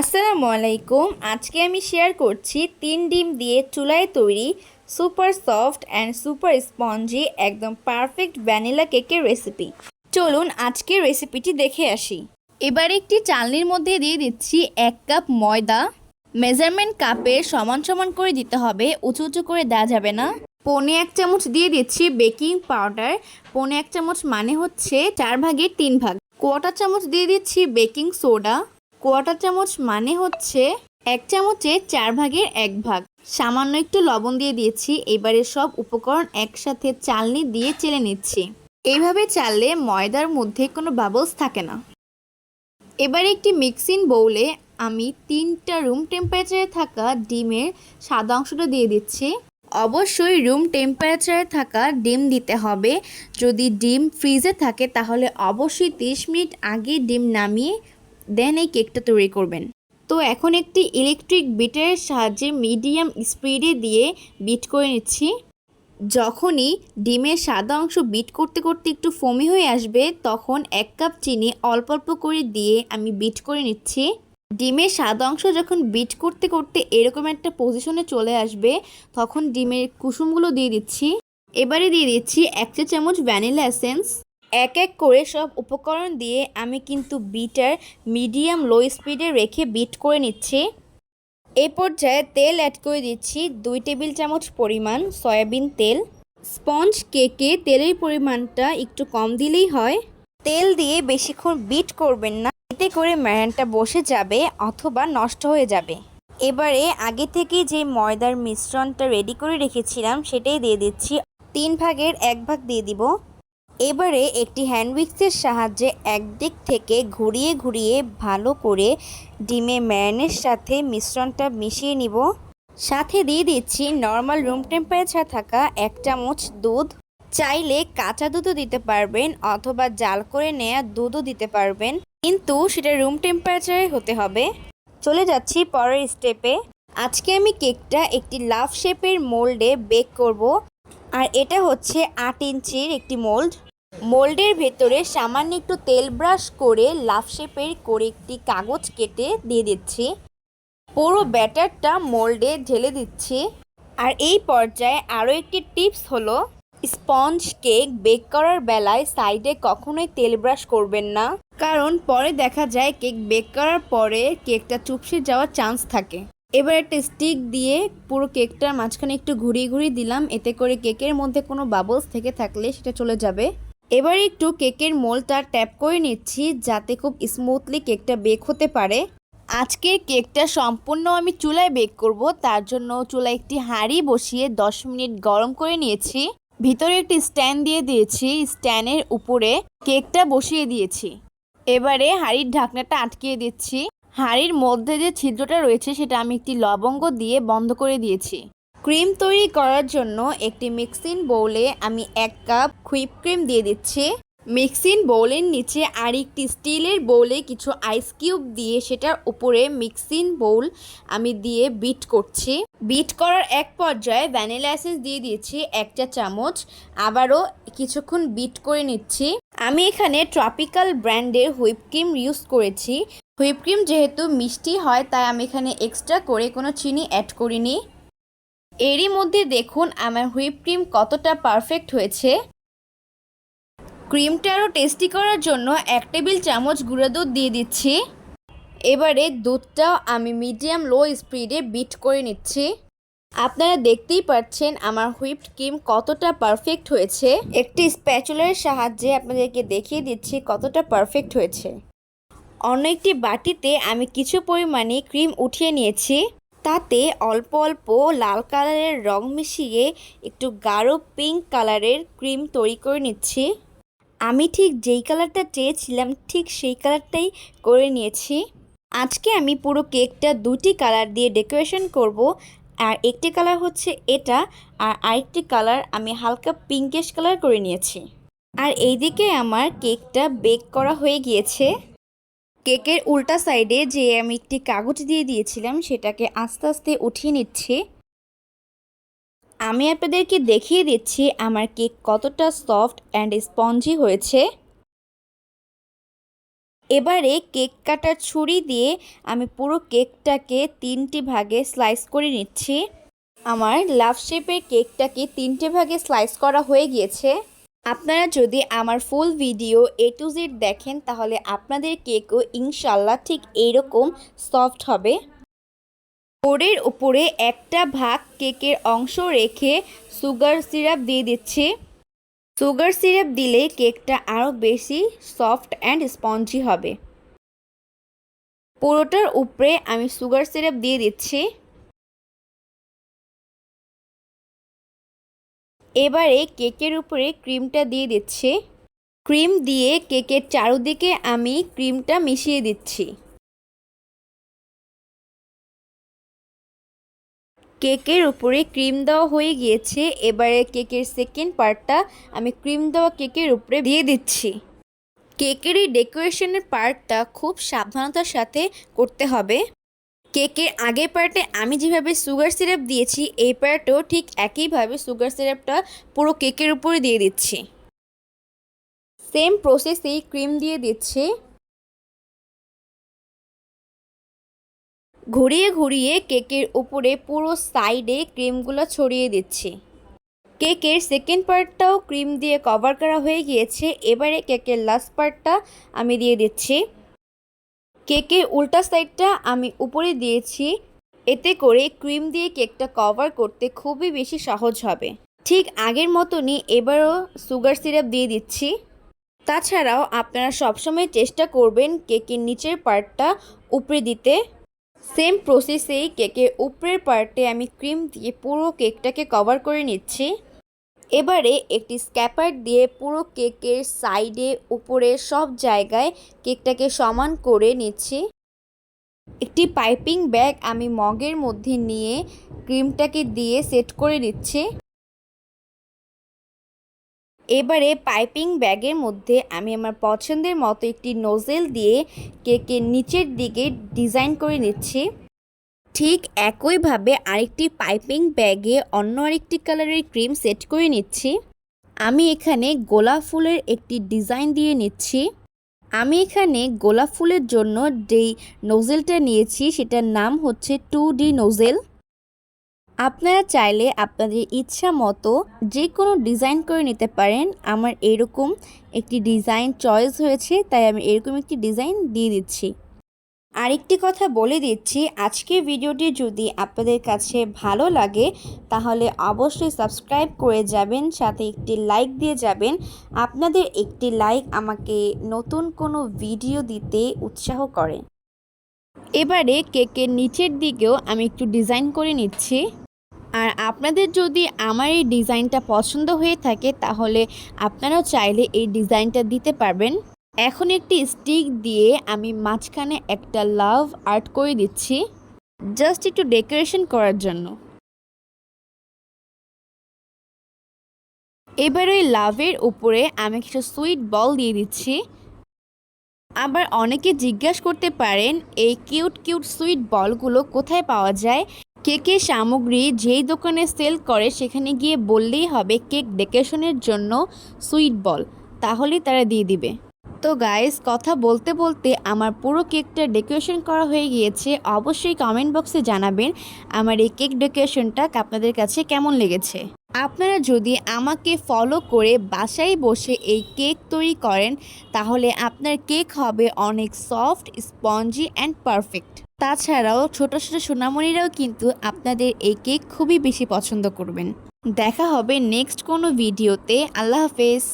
আসসালামু আলাইকুম আজকে আমি শেয়ার করছি তিন ডিম দিয়ে চুলায় তৈরি super soft and super spongy একদম পারফেক্ট ভ্যানিলা কেকের রেসিপি চলুন আজকের রেসিপিটি দেখে আসি। এবার একটি চালনির মধ্যে দিয়ে দিচ্ছি এক কাপ ময়দা। মেজারমেন্ট কাপের সমান সমান করে দিতে হবে, উঁচু উঁচু করে দেওয়া যাবে না। পনে এক চামচ দিয়ে দিচ্ছি বেকিং পাউডার পনে এক চামচ মানে হচ্ছে চার ভাগের তিন ভাগ। কোয়াটার চামচ দিয়ে দিচ্ছি বেকিং সোডা কোয়াটার চামচ মানে হচ্ছে এক চামচে চার ভাগের এক ভাগ। সামান্য একটু লবণ দিয়ে দিয়েছি, এবারে সব উপকরণ একসাথে চালনি দিয়ে চেলে নিচ্ছি। এইভাবে চাললে ময়দার মধ্যে কোনো বাবলস থাকে না। এবারে একটি মিক্সিং বউলে আমি তিনটা রুম টেম্পারেচারে থাকা ডিমের সাদা অংশটা দিয়ে দিচ্ছি। অবশ্যই রুম টেম্পারেচারে থাকা ডিম দিতে হবে। যদি ডিম ফ্রিজে থাকে, তাহলে অবশ্যই তিরিশ মিনিট আগে ডিম নামিয়ে দেন এই কেকটা তৈরি করবেন। তো এখন একটি ইলেকট্রিক বিটারের সাহায্যে মিডিয়াম স্পিডে দিয়ে বিট করে নিচ্ছি। যখনই ডিমের সাদা অংশ বিট করতে করতে একটু ফমি হয়ে আসবে, তখন এক কাপ চিনি অল্প অল্প করে দিয়ে আমি বিট করে নিচ্ছি। ডিমের সাদা অংশ যখন বিট করতে করতে এরকম একটা পজিশনে চলে আসবে, তখন ডিমের কুসুমগুলো দিয়ে দিচ্ছি। এবারে দিয়ে দিচ্ছি এক চা চামচ ভ্যানিলা এসেন্স এক এক করে সব উপকরণ দিয়ে আমি কিন্তু বিটার মিডিয়াম লো স্পিডে রেখে বিট করে নিচ্ছি। এই পর্যায়ে তেল অ্যাড করে দিচ্ছি দুই টেবিল চামচ পরিমাণ সয়াবিন তেল। স্পঞ্জ কেকে তেলের পরিমাণটা একটু কম দিলেই হয়। তেল দিয়ে বেশিক্ষণ বিট করবেন না, এতে করে ম্যারানটা বসে যাবে অথবা নষ্ট হয়ে যাবে। এবারে আগে থেকে যে ময়দার মিশ্রণটা রেডি করে রেখেছিলাম, সেটাই দিয়ে দিচ্ছি। তিন ভাগের এক ভাগ দিয়ে দিব। এবারে একটি হ্যান্ড উইক্সের সাহায্যে একদিক থেকে ঘুরিয়ে ঘুরিয়ে ভালো করে ডিমে ম্যারিনের সাথে মিশ্রণটা মিশিয়ে নিব। সাথে দিয়ে দিচ্ছি নর্মাল রুম টেম্পারেচার থাকা এক চামচ দুধ। চাইলে কাঁচা দুধও দিতে পারবেন অথবা জাল করে নেওয়া দুধও দিতে পারবেন। কিন্তু সেটা রুম টেম্পারেচারে হতে হবে। চলে যাচ্ছি পরের স্টেপে। আজকে আমি কেকটা একটি লাভ শেপের মোল্ডে বেক করব। আর এটা হচ্ছে আট ইঞ্চির একটি মোল্ড। মোল্ডের ভেতরে সামান্য একটু তেল ব্রাশ করে লাভ শেপের করে একটি কাগজ কেটে দিয়ে দিচ্ছি। পুরো ব্যাটারটা মোল্ডে ঢেলে দিচ্ছি। আর এই পর্যায়ে আরও একটি টিপস হলো, স্পঞ্জ কেক বেক করার বেলায় সাইডে কখনোই তেল ব্রাশ করবেন না। কারণ পরে দেখা যায় কেক বেক করার পরে কেকটা চুপসে যাওয়ার চান্স থাকে। এবার একটা স্টিক দিয়ে পুরো কেকটার মাঝখানে একটু ঘুরিয়ে ঘুরিয়ে দিলাম। এতে করে কেকের মধ্যে কোনো বাবলস থেকে থাকলে সেটা চলে যাবে। এবার একটু কেকের মোলটা ট্যাপ করে নিচ্ছি যাতে খুব স্মুথলি কেকটা বেক হতে পারে। আজকের কেকটা সম্পূর্ণ আমি চুলায় বেক করব, তার জন্য চুলায় একটি হাঁড়ি বসিয়ে 10 মিনিট গরম করে নিয়েছি। ভিতরে একটি স্ট্যান্ড দিয়ে দিয়েছি, স্ট্যান্ডের উপরে কেকটা বসিয়ে দিয়েছি। এবারে হাঁড়ির ঢাকনাটা আটকিয়ে দিচ্ছি। হাঁড়ির মধ্যে যে ছিদ্রটা রয়েছে, সেটা আমি একটি লবঙ্গ দিয়ে বন্ধ করে দিয়েছি। ক্রিম তৈরি করার জন্য একটি মিক্সিং বোলে আমি এক কাপ হুইপ ক্রিম দিয়ে দিচ্ছি। মিক্সিং বোলের নিচে আর একটি স্টিলের বোলে কিছু আইস কিউব দিয়ে সেটার উপরে মিক্সিং বোল আমি দিয়ে বিট করছি। বিট করার এক পর্যায়ে ভ্যানিলা এসেন্স দিয়ে দিয়েছি একটা চামচ। আবারও কিছুক্ষণ বিট করে নিচ্ছি। আমি এখানে ট্রপিক্যাল ব্র্যান্ডের হুইপ ক্রিম ইউজ করেছি। হুইপ ক্রিম যেহেতু মিষ্টি হয়, তাই আমি এখানে এক্সট্রা করে কোনো চিনি অ্যাড করিনি। এরই মধ্যে দেখুন আমার হুইপ ক্রিম কতটা পারফেক্ট হয়েছে। ক্রিমটা আরও টেস্টি করার জন্য এক টেবিল চামচ গুঁড়ো দুধ দিয়ে দিচ্ছি। এবারে দুধটাও আমি মিডিয়াম লো স্পিডে বিট করে নিচ্ছি। আপনারা দেখতেই পাচ্ছেন আমার হুইপড ক্রিম কতটা পারফেক্ট হয়েছে। একটি স্প্যাচুলার সাহায্যে আপনাদেরকে দেখিয়ে দিচ্ছি কতটা পারফেক্ট হয়েছে। অন্য একটি বাটিতে আমি কিছু পরিমাণে ক্রিম উঠিয়ে নিয়েছি। তাতে অল্প অল্প লাল কালারের রং মিশিয়ে একটু গাঢ় পিঙ্ক কালারের ক্রিম তৈরি করে নিচ্ছি। আমি ঠিক যেই কালারটা চেয়েছিলাম, ঠিক সেই কালারটাই করে নিয়েছি। আজকে আমি পুরো কেকটা দুটি কালার দিয়ে ডেকোরেশন করব। আর একটি কালার হচ্ছে এটা, আর আরেকটি কালার আমি হালকা পিঙ্কেশ কালার করে নিয়েছি। আর এইদিকে আমার কেকটা বেক করা হয়ে গিয়েছে। কেকের উল্টা সাইডে যে আমি একটি কাগজ দিয়ে দিয়েছিলাম, সেটাকে আস্তে আস্তে উঠিয়ে নিচ্ছি। আমি আপনাদেরকে দেখিয়ে দিচ্ছি আমার কেক কতটা সফট অ্যান্ড স্পঞ্জি হয়েছে। এবারে কেক কাটার ছুরি দিয়ে আমি পুরো কেকটাকে তিনটি ভাগে স্লাইস করে নিচ্ছি। আমার লাভ শেপের কেকটাকে তিনটে ভাগে স্লাইস করা হয়ে গিয়েছে। আপনারা যদি আমার full video A to Z দেখেন, তাহলে আপনাদের কেকও ইনশাল্লাহ ঠিক এইরকম সফট হবে। বোর্ডের উপরে একটা ভাগ কেকের অংশ রেখে সুগার সিরাপ দিয়ে দিচ্ছি। সুগার সিরাপ দিলে কেকটা আরও বেশি সফট অ্যান্ড স্পঞ্জি হবে। পুরোটার উপরে আমি সুগার সিরাপ দিয়ে দিচ্ছি। এবারে কেকের উপরে ক্রিমটা দিয়ে দিচ্ছি। ক্রিম দিয়ে কেকের চারুদিকে আমি ক্রিমটা মিশিয়ে দিচ্ছি। কেকের উপরে ক্রিম দেওয়া হয়ে গিয়েছে। এবারে কেকের সেকেন্ড পার্টটা আমি ক্রিম দেওয়া কেকের উপরে দিয়ে দিচ্ছি। কেকের এই ডেকোরেশনের পার্টটা খুব সাবধানতার সাথে করতে হবে। কেকের আগের পার্টে আমি যেভাবে সুগার সিরাপ দিয়েছি, এই পার্টেও ঠিক একইভাবে সুগার সিরাপটা পুরো কেকের উপরে দিয়ে দিচ্ছি। সেম প্রসেসেই ক্রিম দিয়ে দিচ্ছি। ঘুরিয়ে ঘুরিয়ে কেকের উপরে পুরো সাইডে ক্রিমগুলো ছড়িয়ে দিচ্ছি। কেকের সেকেন্ড পার্টটাও ক্রিম দিয়ে কভার করা হয়ে গিয়েছে, এবারে কেকের লাস্ট পার্টটা আমি দিয়ে দিচ্ছি। কেকের উল্টা সাইডটা আমি উপরে দিয়েছি, এতে করে ক্রিম দিয়ে কেকটা কভার করতে খুবই বেশি সহজ হবে। ঠিক আগের মতনই এবারও সুগার সিরাপ দিয়ে দিচ্ছি। তাছাড়াও আপনারা সবসময় চেষ্টা করবেন কেকের নিচের পার্টটা উপরে দিতে। সেম প্রসেসেই কেকের উপরের পার্টে আমি ক্রিম দিয়ে পুরো কেকটাকে কভার করে নিচ্ছি। এবারে একটি স্ক্যাপার দিয়ে পুরো কেকের সাইডে উপরে সব জায়গায় কেকটাকে সমান করে নিচ্ছি। একটি পাইপিং ব্যাগ আমি মগের মধ্যে নিয়ে ক্রিমটাকে দিয়ে সেট করে দিচ্ছি এবারে পাইপিং ব্যাগের মধ্যে আমি আমার পছন্দের মতো একটি নোজেল দিয়ে কেকের নিচের দিকে ডিজাইন করে নিচ্ছি। ঠিক একইভাবে আরেকটি পাইপিং ব্যাগে অন্য আরেকটি কালারের ক্রিম সেট করে নিচ্ছি। আমি এখানে গোলাপ ফুলের একটি ডিজাইন দিয়ে নিচ্ছি। আমি এখানে গোলাপ ফুলের জন্য যেই নোজেলটা নিয়েছি সেটার নাম হচ্ছে টু ডি নোজেল। আপনারা চাইলে আপনাদের ইচ্ছা মতো যে কোনো ডিজাইন করে নিতে পারেন। আমার এরকম একটি ডিজাইন চয়েস হয়েছে, তাই আমি এরকম একটি ডিজাইন দিয়ে দিচ্ছি। আরেকটি কথা বলে দিচ্ছি, আজকের ভিডিওটি যদি আপনাদের কাছে ভালো লাগে, তাহলে অবশ্যই সাবস্ক্রাইব করে যাবেন, সাথে একটি লাইক দিয়ে যাবেন। আপনাদের একটি লাইক আমাকে নতুন কোনো ভিডিও দিতে উৎসাহ করে। এবারে কেকের নিচের দিকেও আমি একটু ডিজাইন করে নিচ্ছি। আর আপনাদের যদি আমার এই ডিজাইনটা পছন্দ হয়ে থাকে, তাহলে আপনারাও চাইলে এই ডিজাইনটা দিতে পারবেন। এখন একটি স্টিক দিয়ে আমি মাঝখানে একটা লাভ আর্ট করে দিচ্ছি জাস্ট একটু ডেকোরেশন করার জন্য। এবার ওই লাভের উপরে আমি কিছু সুইট বল দিয়ে দিচ্ছি। আবার অনেকে জিজ্ঞাসা করতে পারেন, এই কিউট কিউট সুইট বলগুলো কোথায় পাওয়া যায়? কেকের সামগ্রী যেই দোকানে সেল করে, সেখানে গিয়ে বললেই হবে কেক ডেকোরেশনের জন্য সুইট বল তাহলেই তারা দিয়ে দিবে। তো গাইস কথা বলতে বলতে আমার পুরো কেকটা ডেকোরেশন করা হয়ে গিয়েছে। অবশ্যই কমেন্ট বক্সে জানাবেন আমার এই কেক ডেকোরেশনটা আপনাদের কাছে কেমন লেগেছে। আপনারা যদি আমাকে ফলো করে বাসায় বসে এই কেক তৈরি করেন, তাহলে আপনার কেক হবে অনেক সফট স্পঞ্জি অ্যান্ড পারফেক্ট তাছাড়াও ছোট ছোট সোনামণিরাও কিন্তু আপনাদের এই কেক খুবই বেশি পছন্দ করবেন। দেখা হবে নেক্সট কোনো ভিডিওতে আল্লাহ হাফেজ।